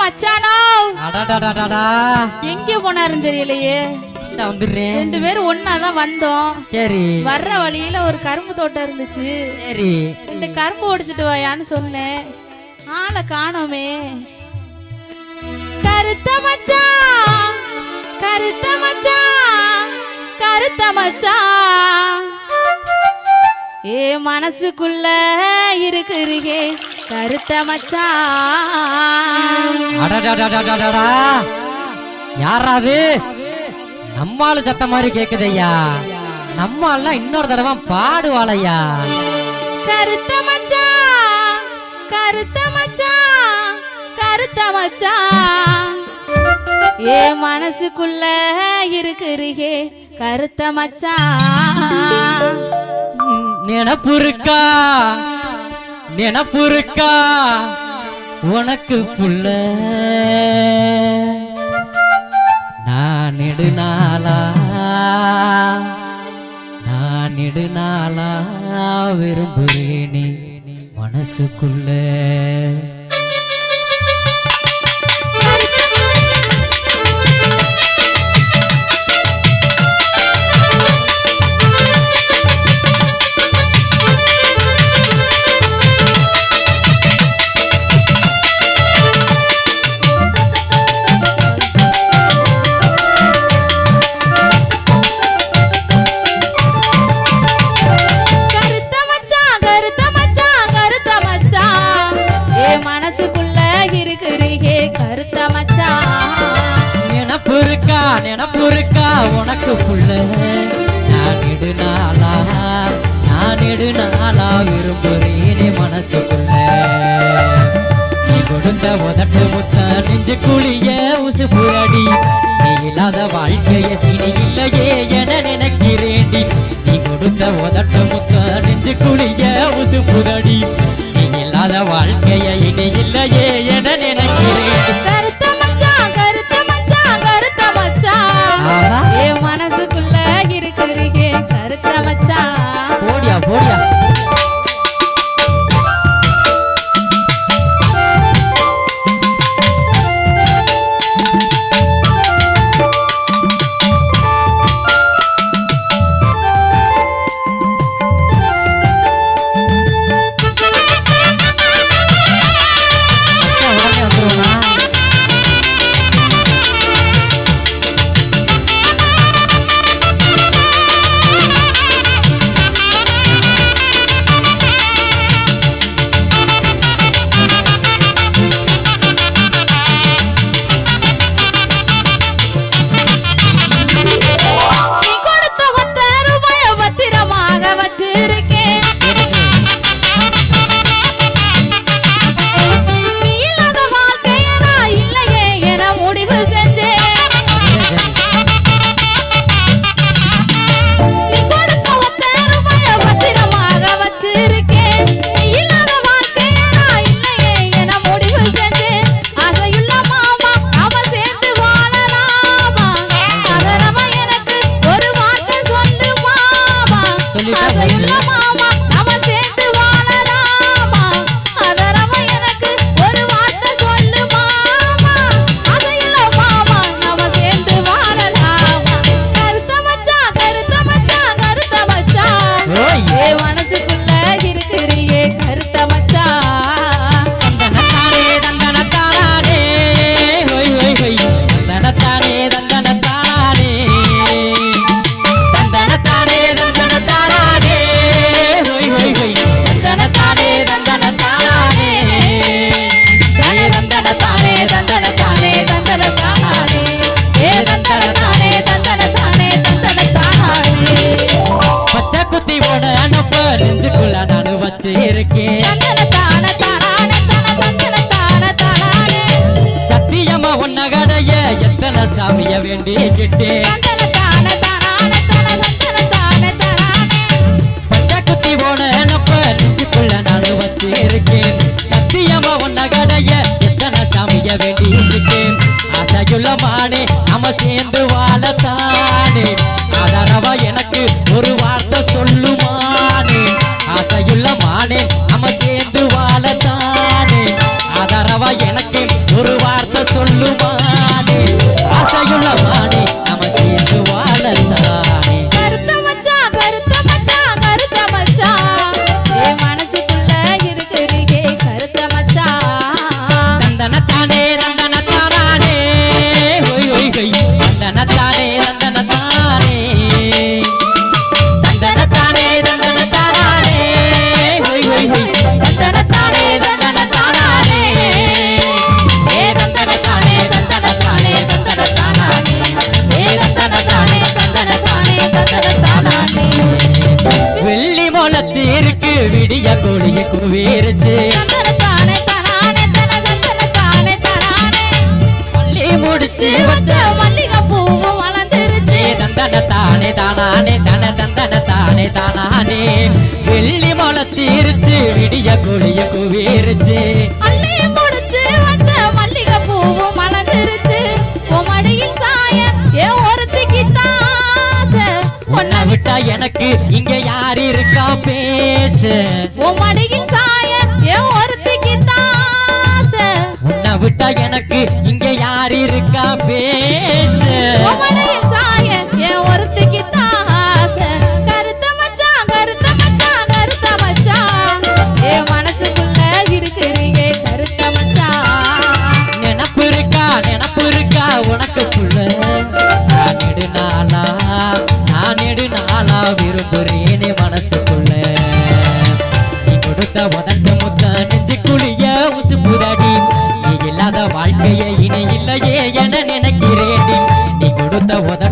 மச்சானோ எங்க போனாருன்னு தெரியலையே. வந்துடுறேன். ரெண்டு பேரும் ஒன்னாதான் வந்தோம். சரி. வர்ற வழியில ஒரு கரும்பு தோட்டம் இருந்துச்சு. சரி. ரெண்டு கரும்பு ஒடிச்சிட்டு வாயான்னு சொன்னேன். ஆளை காணோமே. கருத்த மச்சான். கருத்த மச்சான். கருத்த மச்சான். ஏ மனசுக்குள்ள இருக்குறீங்க. கருத்த மச்சான் அடடடடடடா யாராது நம்மாளு சத்த மாதிரி கேக்குதையா? நம்ம எல்லாம் இன்னொரு தடவை பாடுவாளையா? கருத்த மச்சான் கருத்த மச்சான் கருத்த மச்சான் ஏ மனசுக்குள்ள இருக்குறீங்க கருத்த மச்சான் நினப்பு இருக்கா? நினப்பு இருக்கா உனக்கு புள்ள. நான் நெடுநாளா நான் நெடுநாளா விரும்புகிறேனே மனசுக்குள்ள. நான் நினப்பு இருக்கா உனக்கு புள்ள? நான் நெடுநாளா நான் நெடுநாளா விரும்புறேனே மனசுக்குள்ள. நீ கொடுத்த உதட்டு முத்த நெஞ்சு குழிய உசு புரடி நீ இல்லாத வாழ்க்கைய சினி இல்லையே என நினைக்கிறேண்டி நீ கொடுத்த உதட்டு முத்த நெஞ்சு குழிய உசு புரடி நீ இல்லாத வாழ்க்கை cerca. தந்தனத்தானே தந்தனத்தானே. தந்தனத்தானே தந்தனத்தானே. ஹொய் ஹொய் ஹொய். தந்தனத்தானே தந்தனத்தானே. தானே தந்தன தானே வேண்டி வேண்டிக்கிட்டேன் பச்சை குத்தி போன எனப்ப நெஞ்சுக்குள்ள நான் வச்சு இருக்கேன் சத்தியமா உன்ன கடைய எத்தனை சாமிய வேண்டி இருக்கேன் ஆசையுள்ள மானே நம்ம சேர்ந்து வாழத்தானே. ஆதாரவா எனக்கு முடிச்சு வச்ச மல்லிகை பூவும் வளர்ந்துருச்சு தந்தன தானே தானானே தன தந்தன தானே தானானே. வெள்ளி முளைச்சிருச்சு விடிய கொடிய குவிருச்சு. விட்டா எனக்கு இங்க யார் இருக்கா பேச உன் மடியில் சாய என் ஒருத்திக்கு தாச. உன்னை விட்டா எனக்கு இருக்கா பேச உன் மடியில் சாய என் ஒருத்திக்கு கருத்த மச்சான் கருத்த மச்சான் கருத்த மச்சான். என் மனசுக்குள்ள இருக்கிறீங்க கருத்த மச்சான். நினப்பு இருக்கா நினப்பு இருக்கா உனக்கு புள்ள நான் நெடுநாளா நான் நெடுநாளா விரும்புறேனே மனசுக்குள்ள. நீ கொடுத்த உதட்ட முத்த நெஞ்சு குழிய உசு புதடி நீ இல்லாத வாழ்க்கைய இணை இல்லையே. என நினைக்கிறேன் நீ கொடுத்த உதட்ட